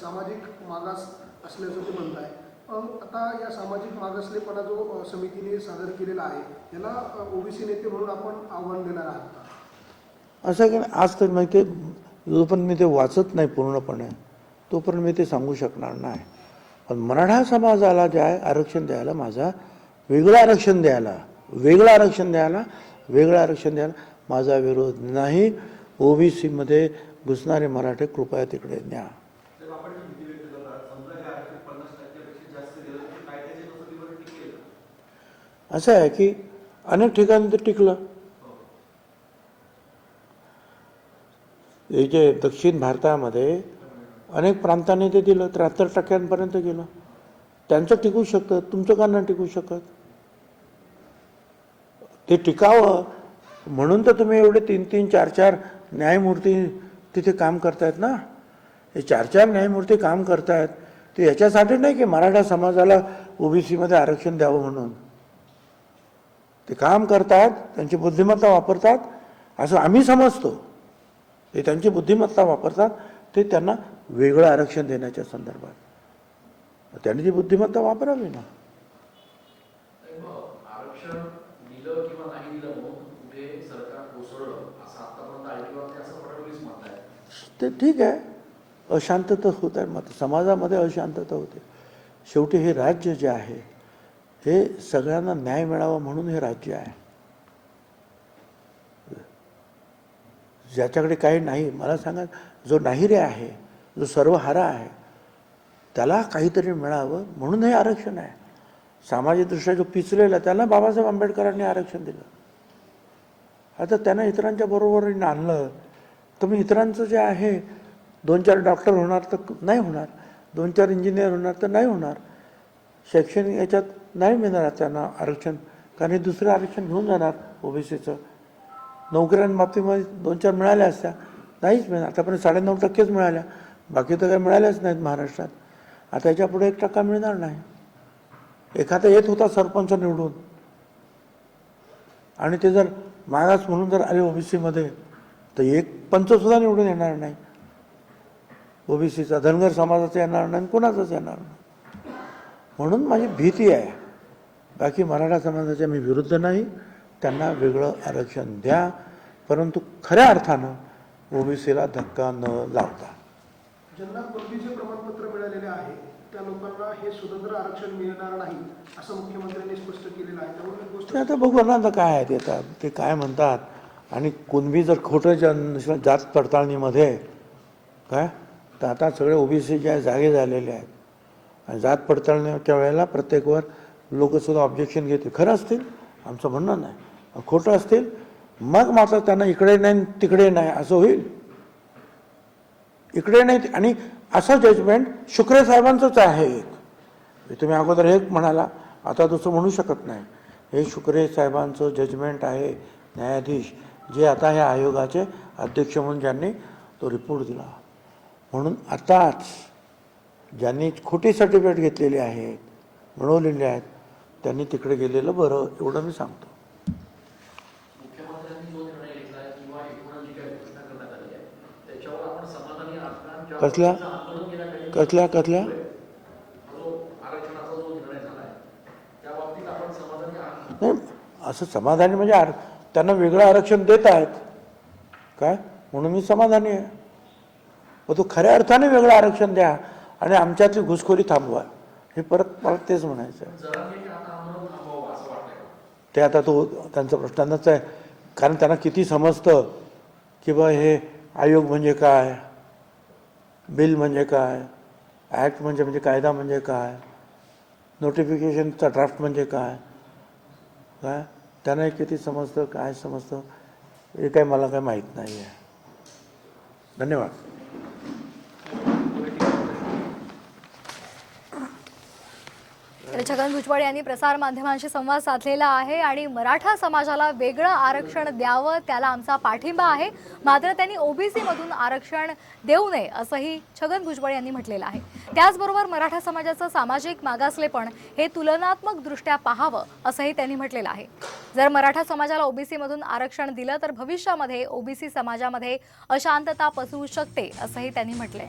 सामाजिक मागास असल्याचं ते म्हणत आहे आता या सामाजिक मागासलेपणा जो समितीने सादर केलेला आहे याला ओबीसी नेते म्हणून आपण आव्हान देणार आहात असं की आज तर मी ते जोपर्यंत मी ते वाचत नाही पूर्णपणे तोपर्यंत मी ते सांगू शकणार नाही. पण मराठा समाजाला जे आहे आरक्षण द्यायला माझा वेगळं आरक्षण द्यायला वेगळं आरक्षण द्यायला वेगळं आरक्षण द्यायला माझा विरोध नाही. ओबीसीमध्ये घुसणारे मराठे कृपया तिकडे न्या साहेब, आपण जी भीती व्यक्त करतात समजा हे आरक्षण पन्नास टक्क्यापेक्षा जास्त दिलं तर कायद्याच्या नुसार टिकेल का? असं आहे की अनेक ठिकाणी ते टिकलं. हे जे दक्षिण भारतामध्ये अनेक प्रांतांनी ते दिलं त्र्याहत्तर टक्क्यांपर्यंत गेलं. त्यांचं टिकू शकतं तुमचं का नाही टिकू शकत? ते टिकावं म्हणून तर तुम्ही एवढे तीन तीन चार चार न्यायमूर्ती तिथे काम करतायत ना? हे चार चार न्यायमूर्ती काम करतायत ते याच्यासाठी नाही की मराठा समाजाला ओबीसीमध्ये आरक्षण द्यावं म्हणून? ते काम करतात त्यांची बुद्धिमत्ता वापरतात असं आम्ही समजतो. ते त्यांची बुद्धिमत्ता वापरतात ते त्यांना वेगळं आरक्षण देण्याच्या संदर्भात. त्यांनी ती बुद्धिमत्ता वापरावी ना. ते ठीक आहे. अशांतता होत आहे. मग समाजामध्ये अशांतता होते. शेवटी हे राज्य जे आहे हे सगळ्यांना न्याय मिळावा म्हणून हे राज्य आहे. ज्याच्याकडे काही नाही मला सांगा जो नाहीरे आहे जो सर्वहारा आहे त्याला काहीतरी मिळावं म्हणून हे आरक्षण आहे. सामाजिकदृष्ट्या जो पिचलेला त्याला बाबासाहेब आंबेडकरांनी आरक्षण दिलं. आता त्यांना इतरांच्या बरोबरीने आणलं तर मग इतरांचं जे आहे दोन चार डॉक्टर होणार तर नाही होणार दोन चार इंजिनियर होणार तर नाही होणार. शैक्षणिक याच्यात नाही मिळणार त्यांना आरक्षण. कारण हे दुसरं आरक्षण घेऊन जाणार ओबीसीचं. नोकऱ्यांबाबतीमध्ये दोन चार मिळाल्या असत्या. नाहीच मिळणार. आतापर्यंत साडेनऊ टक्केच मिळाल्या. बाकी तर काही मिळाल्याच नाहीत महाराष्ट्रात. आता याच्यापुढे एक टक्का मिळणार नाही. एखादा येत होता सरपंच निवडून. आणि ते जर मागास म्हणून जर आले ओबीसीमध्ये तर एक पंचसुद्धा निवडून येणार नाही. ओबीसीचा धनगर समाजाचा येणार नाही कोणाचाच येणार नाही. म्हणून माझी भीती आहे. बाकी मराठा समाजाच्या मी विरुद्ध नाही. त्यांना वेगळं आरक्षण द्या. परंतु खऱ्या अर्थानं ओबीसीला धक्का न लावता. ज्यांना पदवीचे प्रमाणपत्र मिळालेले आहे त्या लोकांना हे स्वतंत्र आरक्षण मिळणार नाही असं मुख्यमंत्र्यांनी स्पष्ट केलेलं आहे. त्यामुळे ते आता बघू ना आता काय आहे ते आता. ते काय म्हणतात? आणि कुणबी जर खोटं जन जात पडताळणीमध्ये काय? तर आता सगळे ओबीसी जे आहे जागे झालेले आहेत. आणि जात पडताळण्याच्या वेळेला प्रत्येकवर लोकसुद्धा ऑब्जेक्शन घेतील खरं असतील? आमचं म्हणणं नाही. खोटं असतील? मग मात्र त्यांना इकडे नाही तिकडे नाही असं होईल. इकडे नाही आणि असं जजमेंट शुक्रे साहेबांचंच आहे एक. तुम्ही अगोदर एक म्हणाला आता दुसरं म्हणू शकत नाही. हे शुक्रे साहेबांचं जजमेंट आहे न्यायाधीश जे आता ह्या आयोगाचे अध्यक्ष म्हणून ज्यांनी तो रिपोर्ट दिला. म्हणून आताच ज्यांनी खोटी सर्टिफिकेट घेतलेली आहेत मिळवलेली आहेत त्यांनी तिकडे गेलेलं बरं एवढं मी सांगतो. कसल्या? कसल्या कसल्या? नाही असं समाधानी म्हणजे आर त्यांना वेगळं आरक्षण देत आहेत. काय? म्हणून मी समाधानी आहे. मग तो खऱ्या अर्थाने वेगळं आरक्षण द्या. आणि आमच्यातली घुसखोरी थांबवा. हे परत मला तेच म्हणायचं आहे. ते आता तो त्यांचा प्रश्नांनाच आहे. कारण त्यांना किती समजतं की बा हे आयोग म्हणजे काय? बिल म्हणजे काय? ॲक्ट म्हणजे म्हणजे कायदा म्हणजे काय? नोटिफिकेशनचा ड्राफ्ट म्हणजे काय? काय त्यांना किती समजतं काय समजतं हे काय मला काय माहीत नाही आहे धन्यवाद. तर छगन भुजबळ यांनी प्रसारमाध्यमांशी संवाद साधलेला आहे आणि मराठा समाजाला वेगळं आरक्षण द्यावं त्याला आमचा पाठिंबा आहे. मात्र त्यांनी ओबीसीमधून आरक्षण देऊ नये असंही छगन भुजबळ यांनी म्हटलेलं आहे. त्याचबरोबर मराठा समाजाचं सामाजिक मागासलेपण हे तुलनात्मकदृष्ट्या पाहावं असंही त्यांनी म्हटलेलं आहे. जर मराठा समाजाला ओबीसीमधून आरक्षण दिलं तर भविष्यामध्ये ओबीसी समाजामध्ये अशांतता पसरू शकते असंही त्यांनी म्हटलंय.